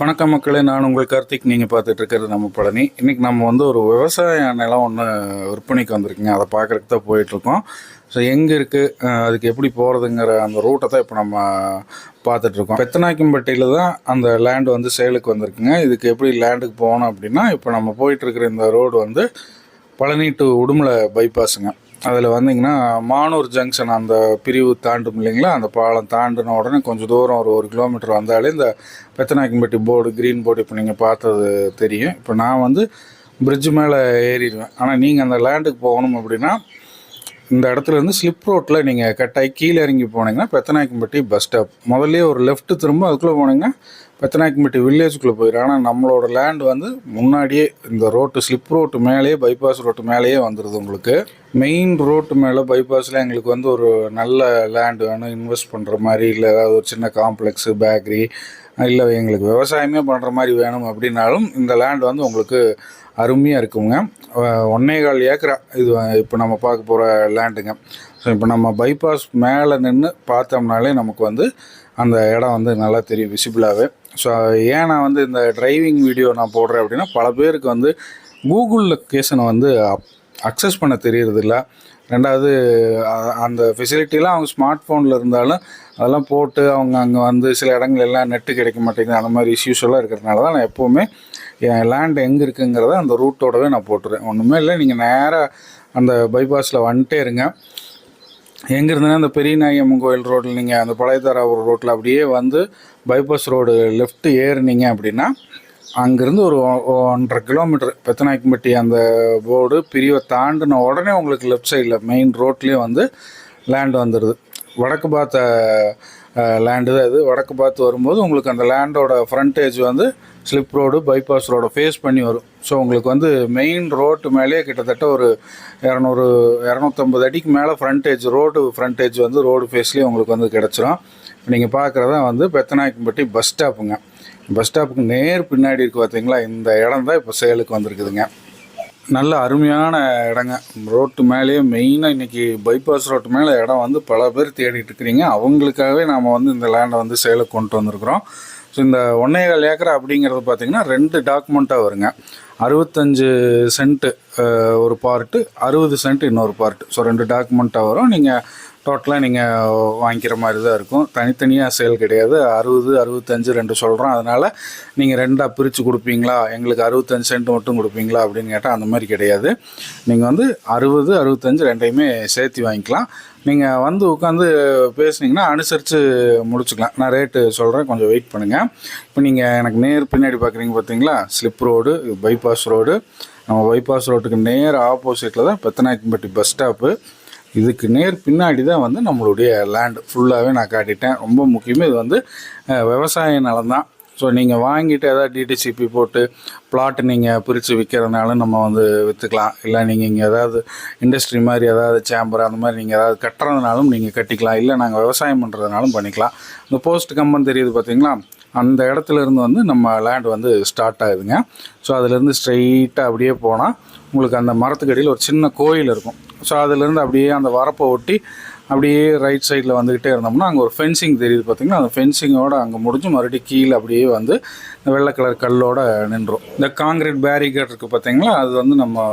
வணக்கம் மக்களே நான் உங்கள் கார்த்திக். நீங்கள் பார்த்துட்டு இருக்கிறது நம்ம பழனி. இன்றைக்கி நம்ம வந்து ஒரு விவசாய நிலம் ஒன்று விற்பனைக்கு வந்திருக்குங்க. அதை பார்க்குறதுக்கு தான் போயிட்டுருக்கோம். ஸோ எங்கே இருக்குது அதுக்கு எப்படி போகிறதுங்கிற அந்த ரூட்டை தான் இப்போ நம்ம பார்த்துட்ருக்கோம் பெத்தநாயக்கம்பட்டியில் தான் அந்த லேண்ட் வந்து சேலுக்கு வந்திருக்குங்க. இதுக்கு எப்படி லேண்டுக்கு போகணும் அப்படின்னா இப்போ நம்ம போயிட்டுருக்கிற இந்த ரோடு வந்து பழனி டு உடுமலை பைபாஸுங்க அதில் வந்தீங்கன்னா மானூர் ஜங்ஷன் அந்த பிரிவு தாண்டும் இல்லைங்களா? அந்த பாலம் தாண்டின உடனே கொஞ்சம் தூரம் ஒரு ஒரு கிலோமீட்டர் வந்தாலே இந்த பெத்தநாயக்கம்பட்டி போர்டு க்ரீன் போர்டு இப்போ நீங்கள் பார்த்தது தெரியும். இப்போ நான் வந்து பிரிட்ஜு மேலே ஏறிடுவேன். ஆனால் நீங்கள் அந்த லேண்டுக்கு போகணும் அப்படின்னா இந்த இடத்துலேருந்து ஸ்லிப் ரோட்டில் நீங்கள் கட்டாய் கீழே இறங்கி போனீங்கன்னா பெத்தநாயக்கம்பட்டி பஸ் ஸ்டாப் முதல்லே ஒரு லெஃப்ட்டு திரும்ப அதுக்குள்ளே போனீங்கன்னா பெத்தநாயக்கம்பட்டி வில்லேஜுக்குள்ளே போயிடும் ஆனால் நம்மளோட லேண்ட் வந்து முன்னாடியே இந்த ரோட்டு ஸ்லிப் ரோட்டு மேலேயே பைபாஸ் ரோட்டு மேலேயே வந்துடுது உங்களுக்கு. மெயின் ரோட்டு மேலே பைபாஸில் எங்களுக்கு வந்து ஒரு நல்ல லேண்டு வேணும். இன்வெஸ்ட் பண்ணுற மாதிரி இல்லை ஏதாவது ஒரு சின்ன காம்ப்ளெக்ஸு பேக்கரி இல்லை எங்களுக்கு விவசாயமே பண்ணுற மாதிரி வேணும் அப்படின்னாலும் இந்த லேண்ட் வந்து உங்களுக்கு அருமையாக இருக்குங்க. ஒன்னே கால் ஏக்கரா இது இப்போ நம்ம பார்க்க போகிற லேண்டுங்க. ஸோ இப்போ நம்ம பைபாஸ் மேலே நின்று பார்த்தோம்னாலே நமக்கு வந்து அந்த இடம் வந்து நல்லா தெரியும் விசிபிளாகவே ஸோ ஏன் நான் வந்து இந்த டிரைவிங் வீடியோ நான் போடுறேன் அப்படின்னா பல பேருக்கு வந்து கூகுள் லொக்கேஷனை வந்து அக்சஸ் பண்ண தெரியறதில்ல. ரெண்டாவது அந்த ஃபெசிலிட்டிலாம் அவங்க ஸ்மார்ட் ஃபோனில் இருந்தாலும் அதெல்லாம் போட்டு அவங்க அங்கே வந்து சில இடங்கள் எல்லாம் நெட்டு கிடைக்க மாட்டேங்குது அந்த மாதிரி இஷ்யூஸ் எல்லாம் இருக்கிறதுனால தான் நான் எப்போவுமே லேண்ட் எங்கே இருக்குங்கிறத அந்த ரூட்டோடவே நான் போட்டுருவேன். ஒன்றுமே இல்லை நீங்கள் நேராக அந்த பைபாஸில் வந்துட்டே இருங்க. எங்கே இருந்தனா அந்த பெரிய நாயம்மன் கோயில் ரோட்டில் நீங்கள் அந்த பழையதாராவூர் ரோட்டில் அப்படியே வந்து பைபாஸ் ரோடு லெஃப்ட் ஏறினீங்க அப்படின்னா அங்கேருந்து ஒரு ஒ- ஒன்றரை கிலோமீட்டர் பெத்தநாயக்கம்பட்டி அந்த போர்டு பிரிவை தாண்டின உடனே உங்களுக்கு லெஃப்ட் சைடில் மெயின் ரோட்லேயே வந்து லேண்ட் வந்துடுது வடக்கு பார்த்த லேண்டு தான் இது. வடக்கு பார்த்து வரும்போது உங்களுக்கு அந்த லேண்டோட ஃப்ரண்டேஜ் வந்து ஸ்லிப் ரோடு பைபாஸ் ரோட ஃபேஸ் பண்ணி வரும். ஸோ உங்களுக்கு வந்து மெயின் ரோட்டு மேலேயே கிட்டத்தட்ட ஒரு இரநூறு இரநூத்தம்பது அடிக்கு மேலே ஃப்ரண்டேஜ் ரோடு ஃப்ரண்டேஜ் வந்து ரோடு ஃபேஸ்லேயே உங்களுக்கு வந்து கிடச்சிரும். நீங்கள் பார்க்குறதா வந்து பெத்தநாயக்கம்பட்டி பஸ் ஸ்டாப்புங்க பஸ் ஸ்டாப்புக்கு நேர் பின்னாடி இருக்குது பார்த்தீங்களா இந்த இடம் தான் இப்போ சேலுக்கு வந்திருக்குதுங்க. நல்ல அருமையான இடங்க. ரோட்டு மேலேயே மெயினாக இன்றைக்கி பைபாஸ் ரோட்டு மேலே இடம் வந்து பல பேர் தேடிட்டு இருக்கிறீங்க. அவங்களுக்காகவே நாம் வந்து இந்த லேண்டை வந்து சேலுக்கு கொண்டு வந்திருக்கிறோம். ஸோ இந்த ஒன்னேகால் ஏக்கர் அப்படிங்கிறது பார்த்தீங்கன்னா ரெண்டு டாக்குமெண்ட்டாக வருங்க. அறுபத்தஞ்சு சென்ட்டு ஒரு பார்ட்டு அறுபது சென்ட் இன்னொரு பார்ட்டு. ஸோ ரெண்டு டாக்குமெண்ட்டாக வரும். நீங்கள் டோட்டலாக நீங்கள் வாங்கிக்கிற மாதிரி தான் இருக்கும். தனித்தனியாக சேல் கிடையாது. அறுபது அறுபத்தஞ்சு ரெண்டு சொல்கிறோம் அதனால் நீங்கள் ரெண்டாக பிரித்து கொடுப்பீங்களா? எங்களுக்கு அறுபத்தஞ்சு சென்ட் மட்டும் கொடுப்பீங்களா? அப்படின்னு கேட்டால் அந்த மாதிரி கிடையாது. நீங்கள் வந்து அறுபது அறுபத்தஞ்சு ரெண்டையுமே சேர்த்து வாங்கிக்கலாம். நீங்கள் வந்து உட்காந்து பேசுனீங்கன்னா அனுசரித்து முடிச்சுக்கலாம். நான் ரேட்டு சொல்கிறேன் கொஞ்சம் வெயிட் பண்ணுங்கள் இப்போ நீங்கள் எனக்கு நேர் பின்னாடி பார்க்குறீங்க பார்த்தீங்களா ஸ்லிப் ரோடு பைபாஸ் ரோடு நம்ம பைபாஸ் ரோட்டுக்கு நேர் ஆப்போசிட்டில் தான் பெத்தநாயக்கம்பட்டி பஸ் ஸ்டாப்பு இதுக்கு நேர் பின்னாடி தான் வந்து நம்மளுடைய லேண்டு ஃபுல்லாகவே நான் காட்டிட்டேன். ரொம்ப முக்கியமாக இது வந்து விவசாய நிலம் தான். ஸோ நீங்கள் வாங்கிட்டு ஏதாவது டிடிசிபி போட்டு பிளாட் நீங்கள் பிரித்து விற்கிறதுனாலும் நம்ம வந்து விற்றுக்கலாம் இல்லை நீங்கள் இங்கே ஏதாவது இண்டஸ்ட்ரி மாதிரி ஏதாவது சேம்பர் அந்த மாதிரி நீங்கள் ஏதாவது கட்டுறதுனாலும் நீங்கள் கட்டிக்கலாம். இல்லை நாங்கள் விவசாயம் பண்ணுறதுனாலும் பண்ணிக்கலாம். இந்த போஸ்ட் கம்பன் தெரியுது பார்த்தீங்களா அந்த இடத்துல இருந்து வந்து நம்ம லேண்ட் வந்து ஸ்டார்ட் ஆகுதுங்க. ஸோ அதுலேருந்து ஸ்ட்ரைட்டாக அப்படியே போனால் உங்களுக்கு அந்த மரத்துக்கடியில் ஒரு சின்ன கோயில் இருக்கும். ஸோ அதுலேருந்து அப்படியே அந்த வரப்பை ஒட்டி அப்படியே ரைட் சைடில் வந்துக்கிட்டே இருந்தோம்னா அங்கே ஒரு ஃபென்சிங் தெரியுது பார்த்திங்கன்னா அந்த ஃபென்சிங்கோட அங்கே முடிஞ்சு மறுபடியும் கீழே அப்படியே வந்து வெள்ளை கலர் கல்லோட நின்றோம் இந்த காங்கிரீட் பேரிகேட் இருக்குது பார்த்தீங்களா அது வந்து நம்ம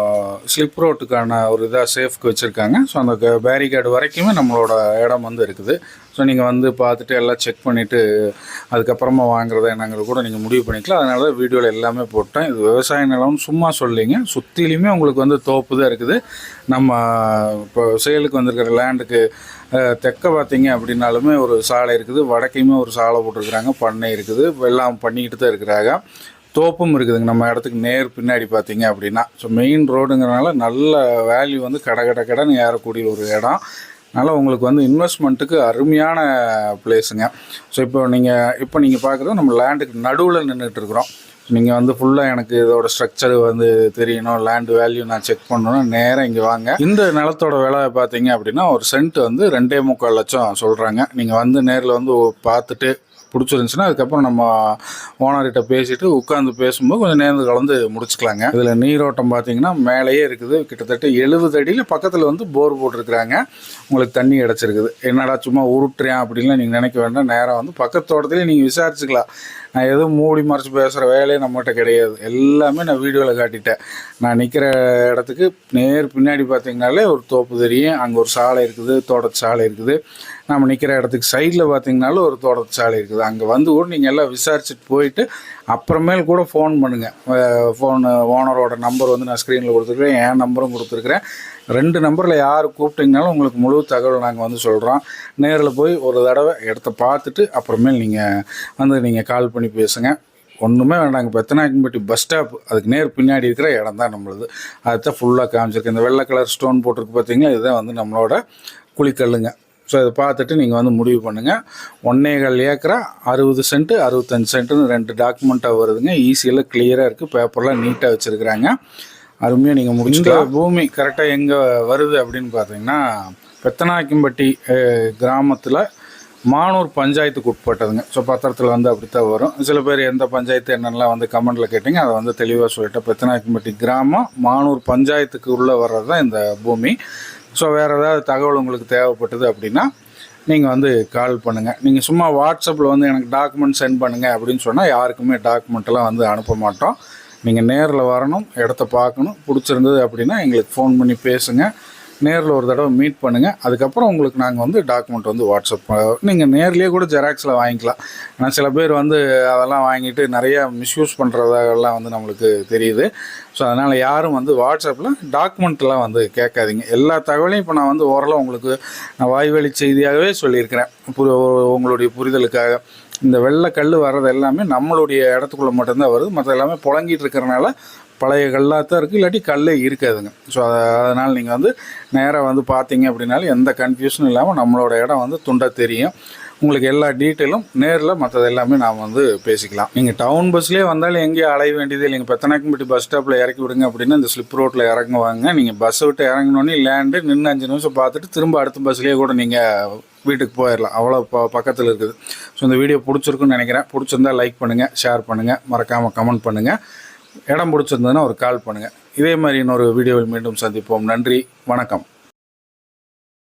ஸ்லிப் ரோட்டுக்கான ஒரு இதாக சேஃப்க்கு வச்சுருக்காங்க. ஸோ அந்த பேரிகேட் வரைக்குமே நம்மளோட இடம் வந்து இருக்குது. ஸோ நீங்கள் வந்து பார்த்துட்டு எல்லாம் செக் பண்ணிவிட்டு அதுக்கப்புறமா வாங்குறதா என்னங்கிறது கூட நீங்கள் முடிவு பண்ணிக்கலாம். அதனால தான் வீடியோவில் எல்லாமே போட்டேன். இது விவசாய நிலம்னு சும்மா சொல்லிங்க. சுற்றிலையுமே உங்களுக்கு வந்து தோப்பு தான் இருக்குது. நம்ம இப்போ சேலுக்கு வந்திருக்கிற லேண்டுக்கு தெற்க பார்த்தீங்க அப்படின்னாலுமே ஒரு சாலை இருக்குது. வடக்கையுமே ஒரு சாலை போட்டிருக்கிறாங்க. பண்ணை இருக்குது. எல்லாம் பண்ணிக்கிட்டு தான் இருக்கிறாங்க. தோப்பும் இருக்குதுங்க. நம்ம இடத்துக்கு நேர் பின்னாடி பார்த்தீங்க அப்படின்னா. ஸோ மெயின் ரோடுங்கிறனால நல்ல வேல்யூ வந்து கடை கடை கடைன்னு ஏறக்கூடிய ஒரு இடம். அதனால் உங்களுக்கு வந்து இன்வெஸ்ட்மெண்ட்டுக்கு அருமையான பிளேஸுங்க ஸோ இப்போ நீங்கள் இப்போ நீங்கள் பார்க்குறது நம்ம லேண்டுக்கு நடுவில் நின்றுட்டு இருக்கிறோம். நீங்கள் வந்து ஃபுல்லாக எனக்கு இதோட ஸ்ட்ரக்சர் வந்து தெரியணும் லேண்டு வேல்யூ நான் செக் பண்ணணும் நேராக இங்கே வாங்க. இந்த நிலத்தோட விலை பார்த்தீங்க அப்படின்னா ஒரு சென்ட் வந்து ரெண்டே முக்கால் லட்சம் சொல்கிறாங்க நீங்கள் வந்து நேரில் வந்து பார்த்துட்டு பிடிச்சிருந்துச்சுன்னா அதுக்கப்புறம் நம்ம ஓனர்கிட்ட பேசிட்டு உட்காந்து பேசும்போது கொஞ்சம் நேர்ந்து கலந்து முடிச்சுக்கலாங்க. இதில் நீரோட்டம் பார்த்தீங்கன்னா மேலேயே இருக்குது. கிட்டத்தட்ட எழுபது அடியில் பக்கத்தில் வந்து போர் போட்டிருக்கிறாங்க. உங்களுக்கு தண்ணி கிடச்சிருக்குது. என்னடா சும்மா உருட்டுறேன் அப்படின்லாம் நீங்கள் நினைக்க வேண்டாம். நேராக வந்து பக்கத்து தோட்டத்திலே நீங்கள் விசாரிச்சுக்கலாம். நான் எதுவும் மூடி மறைச்சி பேசுகிற வேலையே நம்மகிட்ட கிடையாது. எல்லாமே நான் வீடியோவில் காட்டிட்டேன். நான் நிற்கிற இடத்துக்கு நேர் பின்னாடி பார்த்தீங்கனாலே ஒரு தோப்பு தெரியும். அங்கே ஒரு சாலை இருக்குது. தோட்ட சாலை இருக்குது. நம்ம நிற்கிற இடத்துக்கு சைடில் பார்த்தீங்கனாலும் ஒரு தோட்டச்சாலை இருக்குது. அங்கே வந்து கூட நீங்கள் எல்லாம் விசாரிச்சுட்டு போயிட்டு அப்புறமேல் கூட ஃபோன் பண்ணுங்கள் ஃபோனு ஓனரோட நம்பர் வந்து நான் ஸ்க்ரீனில் கொடுத்துருக்குறேன். என் நம்பரும் கொடுத்துருக்குறேன். ரெண்டு நம்பரில் யார் கூப்பிட்டீங்கனாலும் உங்களுக்கு முழு தகவல் நாங்கள் வந்து சொல்கிறோம் நேரில் போய் ஒரு தடவை இடத்த பார்த்துட்டு அப்புறமேல் நீங்கள் வந்து நீங்கள் கால் பண்ணி பேசுங்கள் ஒன்றுமே வேண்டாங்க. பெத்தனாக்கம்பட்டி பஸ் ஸ்டாப் அதுக்கு நேர் பின்னாடி இருக்கிற இடம் தான் நம்மளது. அதுதான் ஃபுல்லாக காமிச்சிருக்கு இந்த வெள்ளை கலர் ஸ்டோன் போட்டிருக்கு பார்த்தீங்களா இதுதான் வந்து நம்மளோட குழிக்கல்லுங்க. ஸோ இதை பார்த்துட்டு நீங்கள் வந்து முடிவு பண்ணுங்கள் ஒன்னேகால் ஏக்கரா அறுபது சென்ட்டு அறுபத்தஞ்சு சென்ட்டுன்னு ரெண்டு டாக்குமெண்ட்டாக வருதுங்க. ஈஸியில் கிளியராக இருக்குது பேப்பர்லாம் நீட்டாக வச்சுருக்குறாங்க. அருமையாக நீங்கள் முடிச்சுட்டு பூமி கரெக்டாக எங்கே வருது அப்படின்னு பார்த்தீங்கன்னா பெத்தனாக்கிம்பட்டி கிராமத்தில் மானூர் பஞ்சாயத்துக்கு உட்பட்டதுங்க. ஸோ பத்திரத்தில் வந்து அப்படித்தான் வரும். சில பேர் எந்த பஞ்சாயத்து என்னென்னலாம் வந்து கமெண்டில் கேட்டிங்க. அதை வந்து தெளிவாக சொல்லிட்டேன். பெத்தனாக்கிம்பட்டி கிராமம் மானூர் பஞ்சாயத்துக்கு உள்ளே வர்றது தான் இந்த பூமி. ஸோ வேறு ஏதாவது தகவல் உங்களுக்கு தேவைப்பட்டது அப்படின்னா நீங்கள் வந்து கால் பண்ணுங்கள் நீங்கள் சும்மா வாட்ஸ்அப்பில் வந்து எனக்கு டாக்குமெண்ட் சென்ட் பண்ணுங்கள் அப்படின்னு சொன்னால் யாருக்குமே டாக்குமெண்ட்டெல்லாம் வந்து அனுப்ப மாட்டோம். நீங்கள் நேரில் வரணும் இடத்த பார்க்கணும். பிடிச்சிருந்தது அப்படின்னா எங்களுக்கு ஃபோன் பண்ணி பேசுங்கள் நேரில் ஒரு தடவை மீட் பண்ணுங்கள் அதுக்கப்புறம் உங்களுக்கு நாங்கள் வந்து டாக்குமெண்ட் வந்து வாட்ஸ்அப் நீங்கள் நேர்லேயே கூட ஜெராக்ஸில் வாங்கிக்கலாம். ஏன்னா சில பேர் வந்து அதெல்லாம் வாங்கிட்டு நிறையா மிஸ்யூஸ் பண்ணுறதெல்லாம் வந்து நம்மளுக்கு தெரியுது. ஸோ அதனால் யாரும் வந்து வாட்ஸ்அப்பில் டாக்குமெண்ட்லாம் வந்து கேட்காதீங்க. எல்லா தகவலையும் இப்போ நான் வந்து ஓரளவு உங்களுக்கு நான் வாய்வழி செய்தியாகவே சொல்லியிருக்கிறேன். புரி உங்களுடைய புரிதலுக்காக. இந்த வெள்ளை கல் வர்றது எல்லாமே நம்மளுடைய இடத்துக்குள்ளே மட்டும்தான் வருது. மற்ற எல்லாமே புழங்கிட்டு இருக்கிறனால பழைய கல்லாக தான் இருக்குது இல்லாட்டி கல்லே இருக்காதுங்க. ஸோ அதனால் நீங்கள் வந்து நேராக வந்து பார்த்தீங்க அப்படின்னாலும் எந்த கன்ஃபியூஷனும் இல்லாமல் நம்மளோட இடம் வந்து துண்டாக தெரியும். உங்களுக்கு எல்லா டீட்டெயிலும் நேரில் மற்றது எல்லாமே நாம் வந்து பேசிக்கலாம். நீங்கள் டவுன் பஸ்லேயே வந்தாலும் எங்கேயும் அலைய வேண்டியது இல்லைங்க. பெத்தனாக்கம்பட்டி பஸ் ஸ்டாப்பில் இறக்கி விடுங்க அப்படின்னா இந்த ஸ்லிப் ரோட்டில் இறங்குவாங்க. நீங்கள் பஸ்ஸை விட்டு இறங்கினோடனே லேண்டு நின்று அஞ்சு நிமிஷம் பார்த்துட்டு திரும்ப அடுத்த பஸ்லேயே கூட நீங்கள் வீட்டுக்கு போயிடலாம். அவ்வளோ ப பக்கத்தில் இருக்குது. ஸோ இந்த வீடியோ பிடிச்சிருக்குன்னு நினைக்கிறேன். பிடிச்சிருந்தா லைக் பண்ணுங்கள் ஷேர் பண்ணுங்கள் மறக்காமல் கமெண்ட் பண்ணுங்கள் இடம் பிடிச்சிருந்ததுன்னா ஒரு கால் பண்ணுங்கள் இதே மாதிரி இன்னொரு வீடியோவில் மீண்டும் சந்திப்போம். நன்றி. வணக்கம்.